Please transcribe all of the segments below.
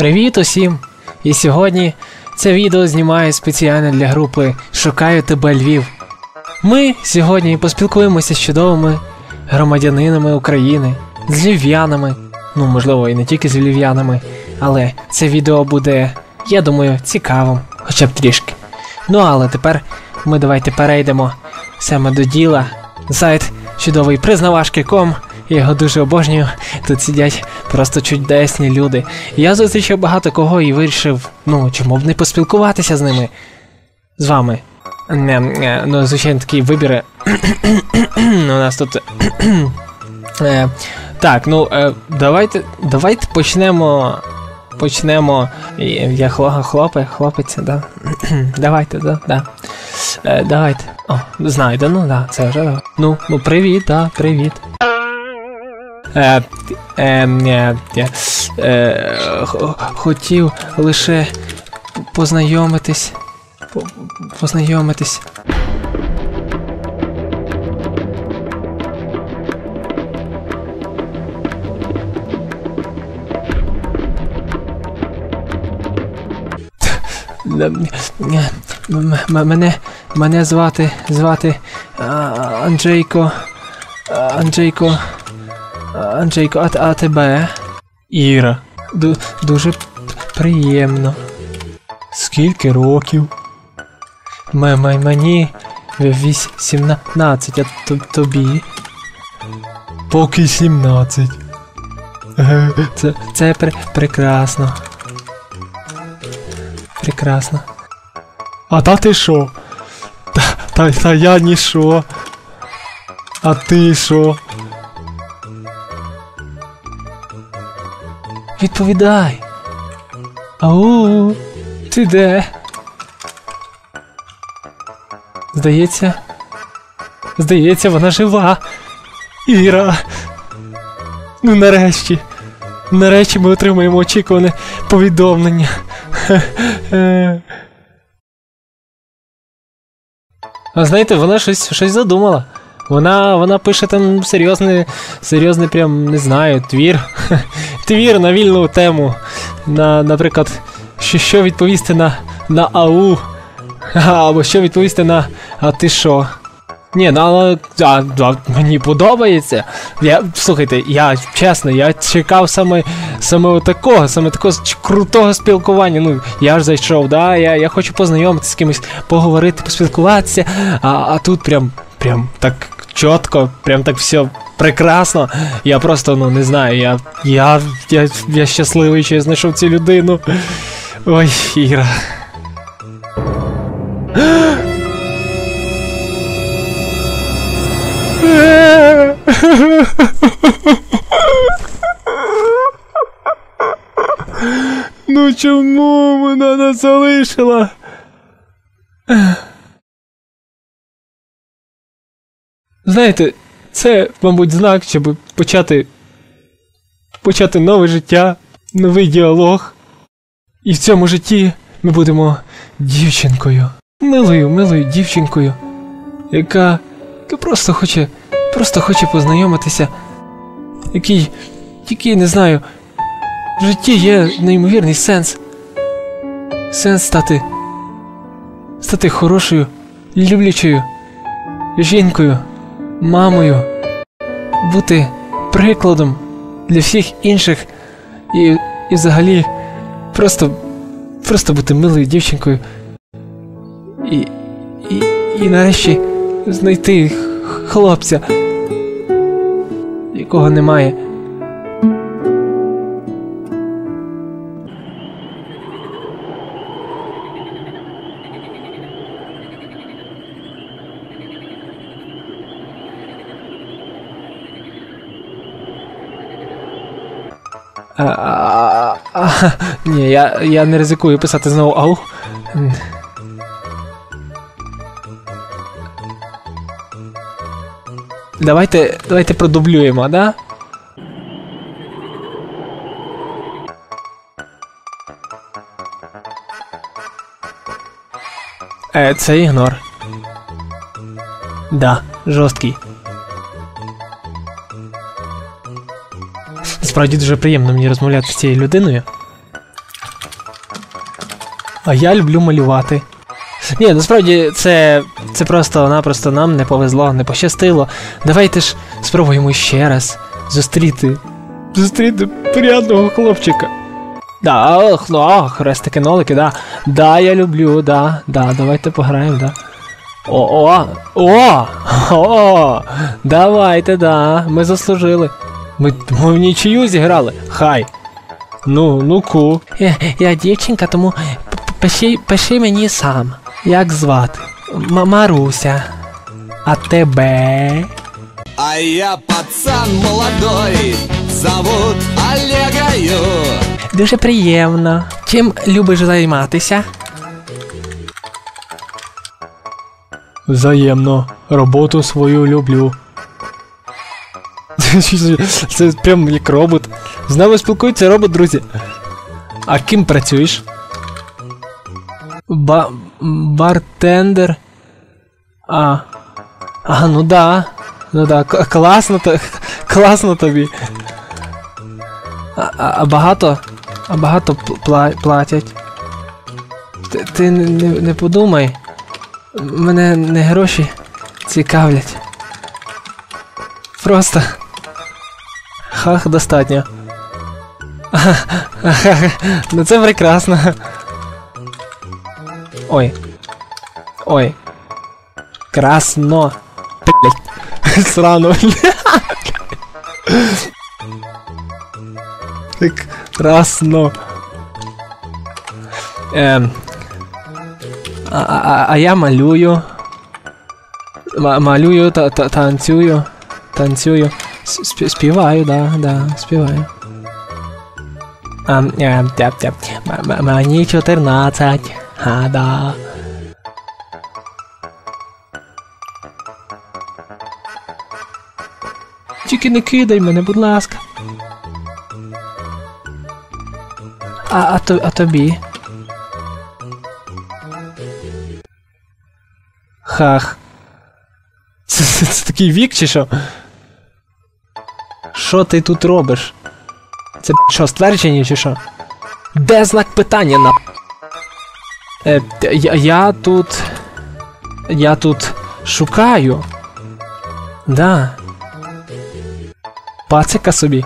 Привіт усім! І сьогодні це відео знімаю спеціально для групи Шукаю тебе Львів. Ми сьогодні поспілкуємося з чудовими громадянинами України, з львів'янами, ну можливо і не тільки з львів'янами, але це відео буде, я думаю, цікавим, хоча б трішки. Ну але тепер ми давайте перейдемо саме до діла. Сайт чудовий признавашки.ком. Я його дуже обожнюю. Тут сидять просто чудесні люди. Я зустрічав багато кого і вирішив, ну, чому б не поспілкуватися з ними. З вами. Не, не, ну, звичайно, такі вибіри. У нас тут. е, так, ну, е, давайте, давайте почнемо. Почнемо. Я хло, хлопець, да? давайте, да, да. Е, давайте. О, знайде, ну да, це вже. Ну, ну привіт, да, привіт. Е, е, е, е, е, хотів лише познайомитись. Познайомитись. Мене, мене звати, звати Анджейко. Анджейко. Анджейко, а, а тебе? Іра. Ду, дуже приємно. Скільки років? М- м- мені вісь- 17, а т- тобі? Поки 17. Це, це пр- прекрасно. Прекрасно. А та ти що? Та, та, та я нішо. А ти що? Відповідай. Ау, ти де? Здається. Здається, вона жива. Іра. Ну нарешті. Нарешті ми отримаємо очікуване повідомлення. А знаєте, вона щось, щось задумала. Вона, вона пише там серйозний, серйозний прям, не знаю, твір. твір на вільну тему. На, наприклад, що, що відповісти на, на АУ. Або що відповісти на А ти що? Ні, ну але а, а, мені подобається. Я, слухайте, я чесно, я чекав саме саме такого, саме такого крутого спілкування. Ну, я ж зайшов, да, я, я хочу познайомитися з кимось, поговорити, поспілкуватися, а, а тут прям, прям так чітко, прям так все прекрасно. Я просто, ну не знаю, я, я, я, я щасливий, що я знайшов цю людину. Ой, Іра. Ну чому вона нас залишила? Знаєте, це, мабуть, знак, щоб почати. почати нове життя, новий діалог. І в цьому житті ми будемо дівчинкою. Милою, милою дівчинкою, яка, яка просто хоче. просто хоче познайомитися. Який. який, не знаю. В житті є неймовірний сенс. Сенс стати. стати хорошою, люблячою жінкою, мамою, бути прикладом для всіх інших і, і взагалі просто. просто бути милою дівчинкою. І. і, і нарешті знайти хлопця, якого немає. Я, я не ризикую писати знову ау. Давайте, давайте продублюємо, да? Е, це ігнор. Да, жорсткий. Справді дуже приємно мені розмовляти з цією людиною. А я люблю малювати. Ні, насправді це, це просто-напросто нам не повезло, не пощастило. Давайте ж спробуємо ще раз зустріти. Зустріти порядного хлопчика. Да, ох, ну, хрестики нолики, да. Да, я люблю, да, да, давайте пограємо, да. О, о, о, о, давайте, да, ми заслужили. Ми, ми в нічию зіграли. Хай. Ну, ну ку. Я, я дівчинка, тому пиши, пиши мені сам. Як звати? М- Маруся. А тебе? А я пацан молодой, зовут Олегою. Дуже приємно. Чим любиш займатися? Взаємно. Роботу свою люблю. Це прям як робот. З нами спілкується робот, друзі. А ким працюєш? Ба. Бартендер. А. А, ну да. Ну да, класно, то, класно тобі. А, а, багато? А багато пла- платять. Ти, ти не, не, подумай. Мене не гроші цікавлять. Просто. Хах, достатньо. Ну це прекрасно. Ой. Ой. Красно. Блять. Срано. Так, красно. Ем. А, а, а я малюю. Ма- малюю та, та, танцюю. Танцюю. С- спі- Співаю, да, да, співаю. Ам, ем, тяп, тяп. М- м- Мені 14. Да. Тільки не кидай мене, будь ласка. А, а, то, а тобі? Хах. Це, це, це такий вік чи що? Що ти тут робиш? Це що, ствердження чи що? Де знак питання на. Е, я, я тут. Я тут шукаю. Да. Пацика собі.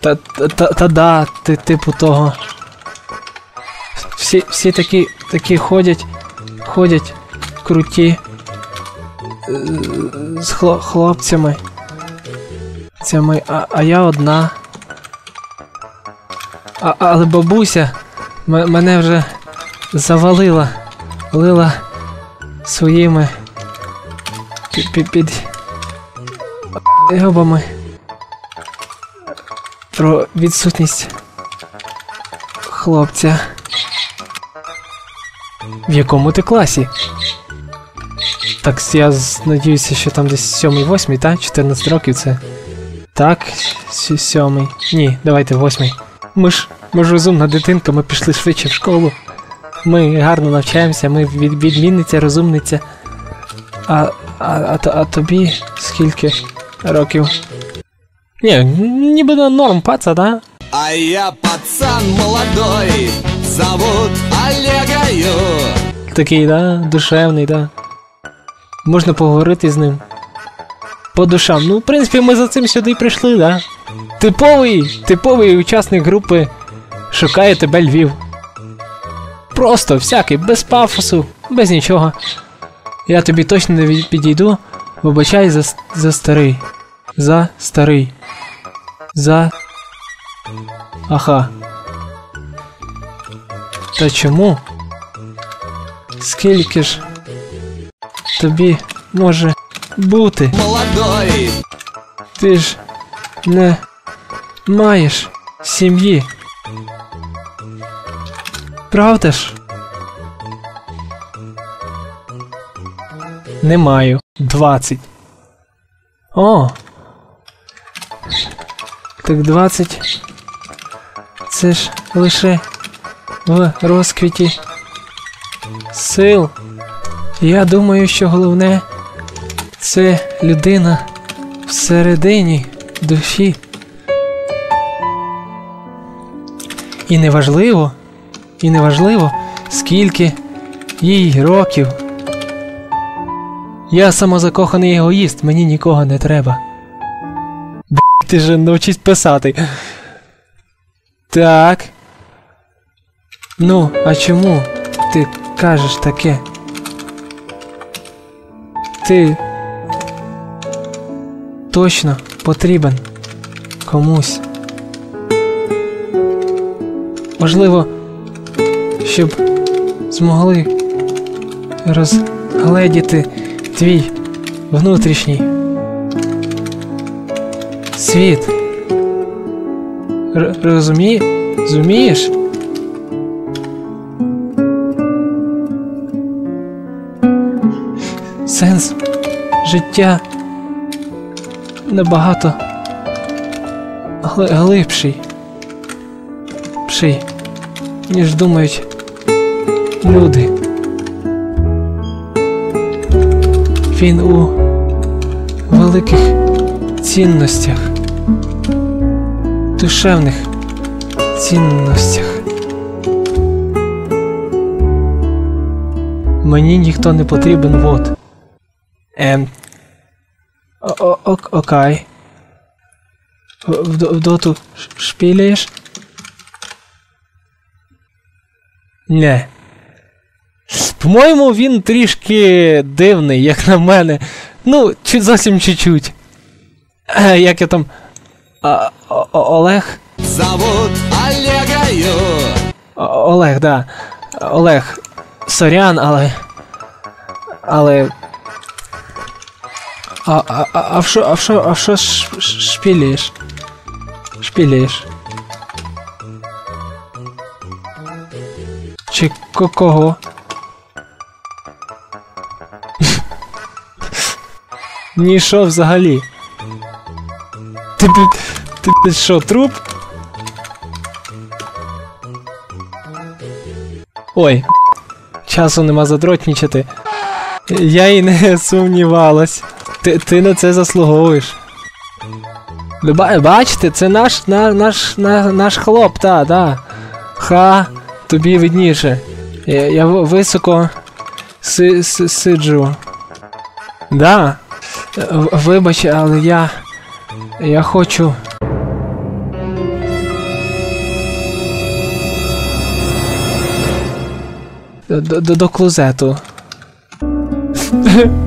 Та, та, та, та да, ти типу того. Всі, всі такі, такі ходять, ходять, круті. е, З хло, хлопцями. Цями, а, а я одна. А, але бабуся мене вже завалила. Лила своїми під, під, під йобами про відсутність хлопця. В якому ти класі? Так, я надіюся, що там десь 7-8, та? 14 років це. Так, сьомий. Ні, давайте восьмий. Ми ж, ми ж розумна дитинка, ми пішли швидше в школу. Ми гарно навчаємося, ми від, відмінниця, розумниця. А, а, а, а тобі скільки років? Ні, ніби норм паца, да? А я пацан молодой, зовут Олегою. Такий, да, душевний, да. Можна поговорити з ним. По душам. Ну, в принципі, ми за цим сюди прийшли, да. Типовий, типовий учасник групи шукає тебе Львів. Просто всякий, без пафосу, без нічого. Я тобі точно не підійду. Вибачай за, за старий. За старий. За. Аха. Та чому? Скільки ж тобі може бути? Молодой, Ти ж не маєш сім'ї. Правда ж? Не маю. 20. О. Так 20. Це ж лише в розквіті сил. Я думаю, що головне це людина всередині душі. І неважливо, і неважливо, скільки їй років. Я самозакоханий егоїст, мені нікого не треба. Б, ти же навчись писати. Так. Ну, а чому ти кажеш таке? Ти точно потрібен комусь. Можливо, щоб змогли розгледіти твій внутрішній світ. Розумієш? Сенс життя набагато гли- глибший, ніж думають люди. Він у великих цінностях, душевних цінностях. Мені ніхто не потрібен вот. Ем. О- ок- Окей. В, доту ш- шпіляєш? Не. По-моєму, він трішки дивний, як на мене. Ну, чуть зовсім чуть-чуть. Як я там. А, О- Олег? Зовут Олегою О- Олег, да. Олег. Сорян, але. Але. А, а, а, а в що, а в що, а в що ш, ш, шпілієш? Шпілієш? Чи ко- кого? Ні, що взагалі? Ти, ти, ти, що, труп? Ой, часу нема задротнічати. Я й не сумнівалась. Ти, ти на це заслуговуєш. Ба- Бачите, це наш, на, наш, на, наш хлоп, та, да. Ха, тобі видніше. Я, я високо си, си, сиджу. Да. Вибач, але я. Я хочу. До, до, до клозету.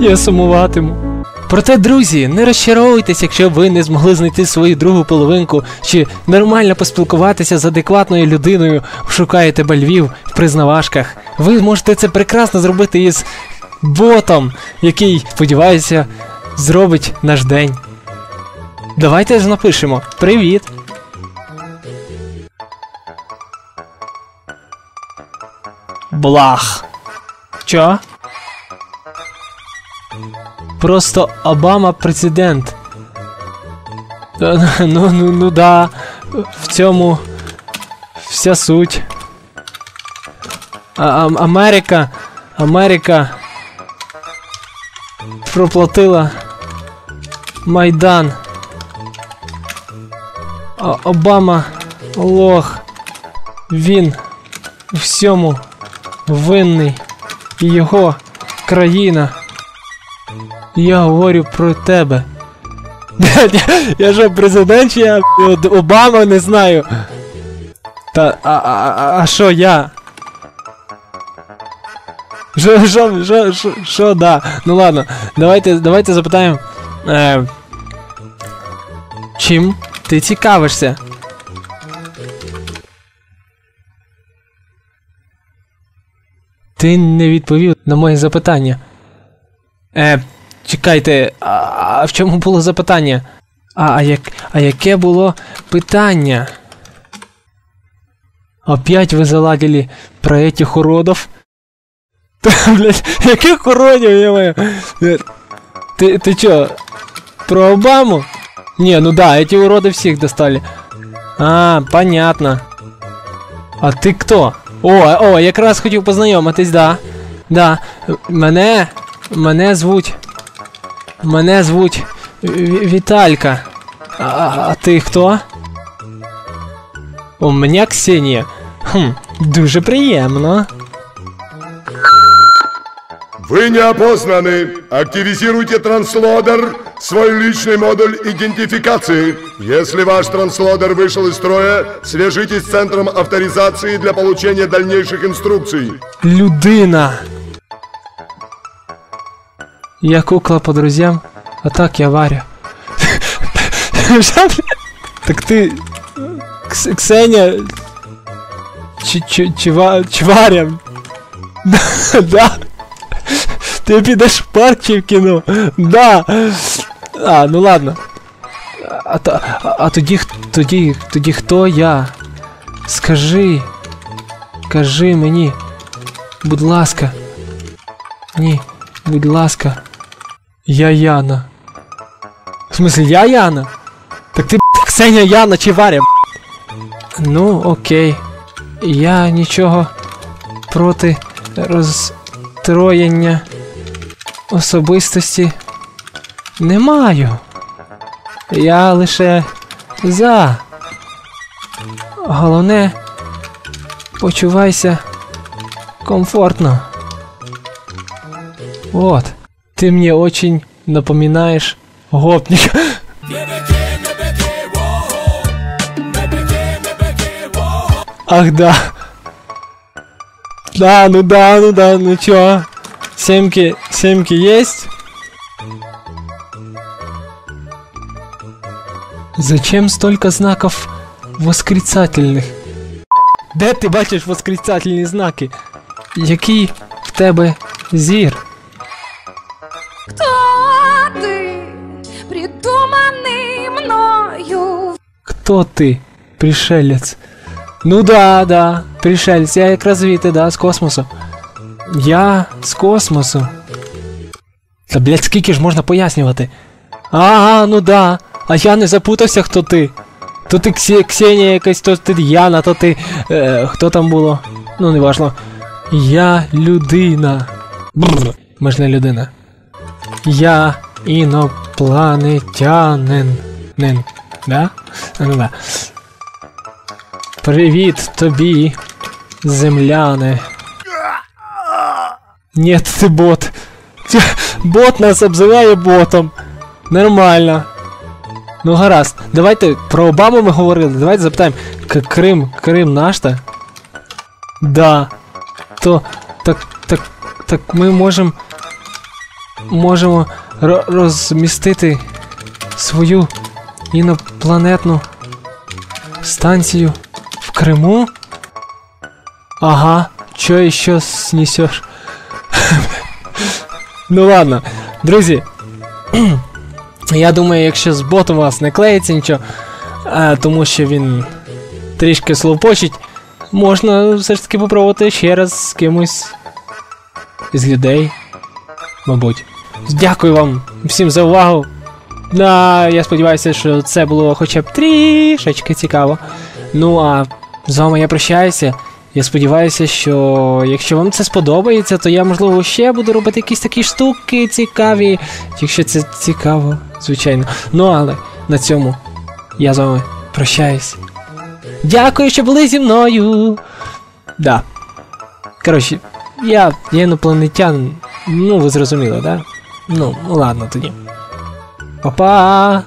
Я сумуватиму. Проте, друзі, не розчаровуйтесь, якщо ви не змогли знайти свою другу половинку чи нормально поспілкуватися з адекватною людиною, шукаєте бальвів в признавашках. Ви можете це прекрасно зробити із ботом, який, сподіваюся, зробить наш день. Давайте ж напишемо Привіт! Блах. Чо? Просто Обама президент. Ну, ну, ну да. В цьому вся суть. А, а, Америка. Америка проплатила Майдан. А, Обама лох. Він всьому винний його країна. Я говорю про тебе. Я що, президент чи я Обама не знаю. Та а що я? Що, що, що, що, що, да. Ну ладно, давайте, давайте запитаємо. Е, чим ти цікавишся? Ти не відповів на моє запитання. Е, чекайте, а, а в чому було запитання? А, а, як, а яке було питання? Опять ви заладили про этих уродов? Та, блядь, яких уродів, я маю? Ти, ти чо, про Обаму? Не, ну да, эти уроды всех достали. А, понятно. А ти хто? О, о, якраз хотів познайомитись, да. Да. Мене. Мене звуть. Мене звуть Ві- Віталька. А, а, ти хто? У мене Ксенія. Хм, Дуже приємно. Вы не опознаны. Активизируйте транслодер, свой личный модуль идентификации. Если ваш транслодер вышел из строя, свяжитесь с центром авторизации для получения дальнейших инструкций. Людина. Я кукла по друзьям, а так я Варя. так ти. Кс- Ксеня. Чи, чи, чи, Ва- чи Варя? да. Ти підеш в парк чи в кіно? Да. А, ну ладно. А, а, а тоді, тоді, тоді хто я? Скажи. Кажи мені. Будь ласка. Ні, будь ласка. Я Яна. В смысле, я Яна? Так ти Ксеня Яна чи Варя? Ну, окей. Я нічого проти розстроєння особистості не маю. Я лише за. Головне, почувайся комфортно. Вот. Ты мне очень напоминаешь гопника. Ах да. Да, ну да, ну да, ну чё? Семки, семки есть? Зачем столько знаков восклицательных? Де ти бачиш восклицательні знаки? Який в тебе зір? Кто ты, придуманный мною Хто ти, пришелець? Ну да, да, пришелець, я якраз звідти, да, з космосу. Я з космосу. Та блядь, скільки ж можна пояснювати? Ага, ну да. А я не запутався, хто ти. То ти Ксі... Ксенія якась, то ти Яна, то ти. Е, хто там було? Ну, не важливо. Я людина. Бррр, ми ж не людина. Я інопланетянин. Нин. Да? Ну да. Привіт тобі, земляне. Нет, ти бот. Бот нас обзиває ботом. Нормально. Ну гаразд, давайте про Обаму ми говорили. Давайте запитаємо. К- Крим, Крим наш та? Да. То так, так, так ми можемо. Можемо ро- розмістити свою інопланетну станцію в Криму? Ага, чё еще снесешь? Ну ладно, друзі. Я думаю, якщо з ботом у вас не клеїться нічого, а, тому що він трішки словпочить, можна все ж таки попробувати ще раз з кимось із людей. Мабуть. Дякую вам всім за увагу. Да, я сподіваюся, що це було хоча б трішечки цікаво. Ну а з вами я прощаюся. Я сподіваюся, що якщо вам це сподобається, то я, можливо, ще буду робити якісь такі штуки цікаві. Якщо це цікаво, звичайно. Ну але на цьому я з вами прощаюсь. Дякую, що були зі мною. Да. Коротше, я, я інопланетянин. Ну, ви зрозуміли, да? Ну, ладно тоді. Па-па!